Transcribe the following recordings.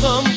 come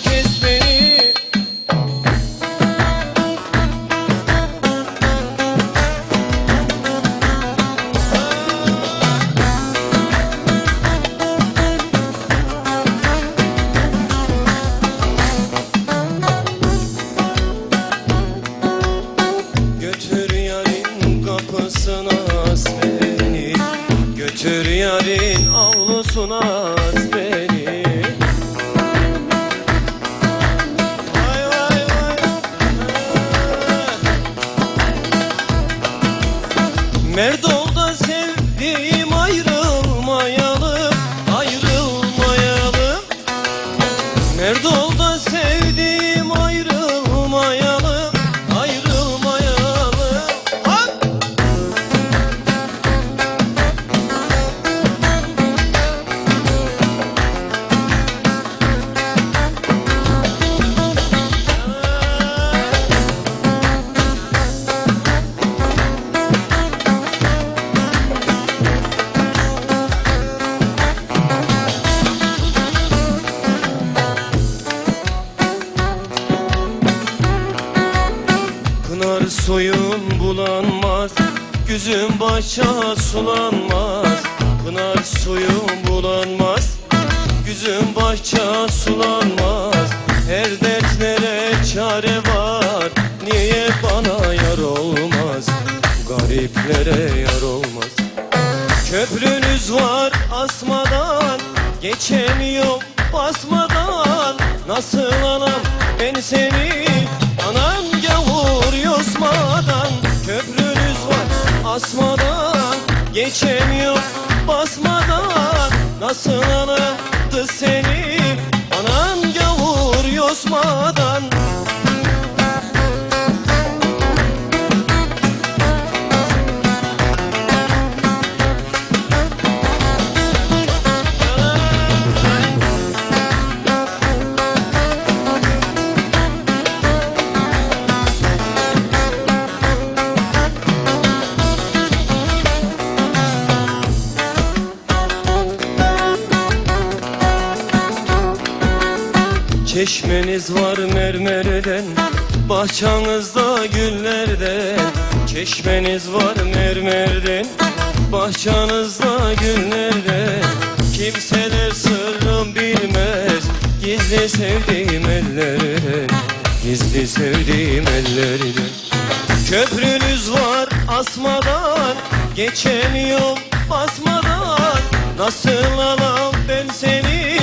Suyun bulanmaz Güzün başa sulanmaz. Pınar suyun bulanmaz Güzün bahçe sulanmaz. Her dertlere çare var Niye bana yar olmaz? Gariplere yar olmaz. Köprünüz var asmadan Geçemiyorum basmadan. Nasıl asmadan Geçemiyorum basmadan. Nasıl anadı seni? Anan gavur yosmadan Çeşmeniz var mermerden Bahçanızda güllerden Çeşmeniz var mermerden Bahçanızda güllerden Kimseler sırrım bilmez Gizli sevdiğim ellerden Gizli sevdiğim ellerden Köprünüz var asmadan Geçemiyorum basmadan. Nasıl alam ben seni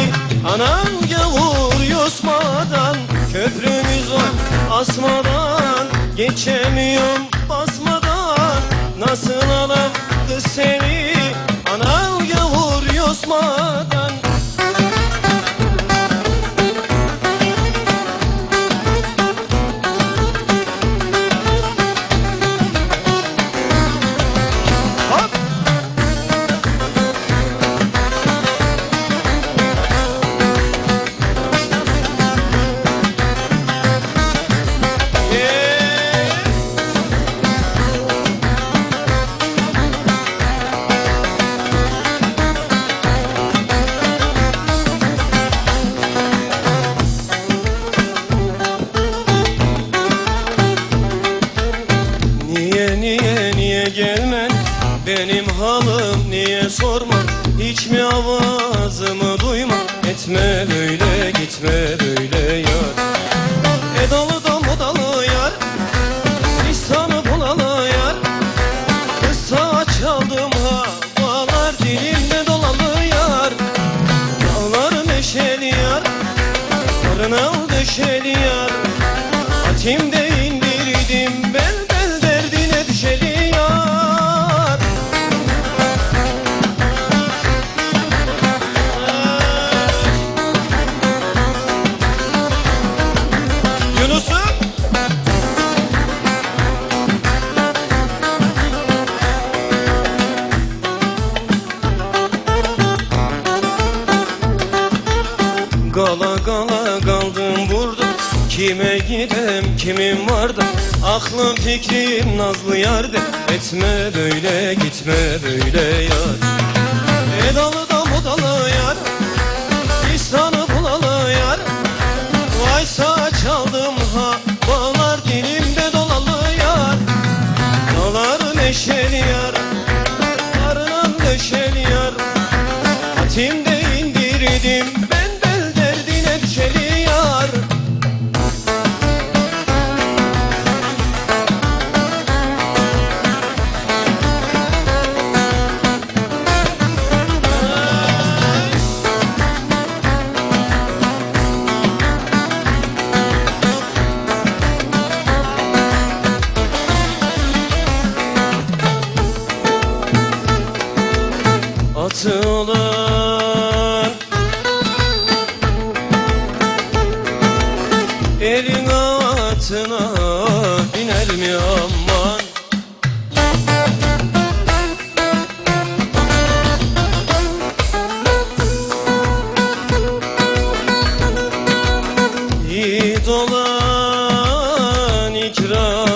Anam gavur yosmadan Köprünüz var asmadan Geçemiyorum basmadan. Nasıl alam kız seni Anam gavur yosmadan Karnal döşeli yar Hatimde indirdim bel bel derdine düşeli yar Yunus'um Gala Kime gidem kimim vardı Aklım fikrim nazlı yardı Etme böyle gitme böyle yar. Edalı da modalı yar İhsanı bulalı yar. Vaysa çaldım ha Bağlar dilimde dolalı yar. Dağlar neşeli yar Karınan döşeli yar. Hatimde atı olan Elin atına biner mi aman? Yiğit olan ikram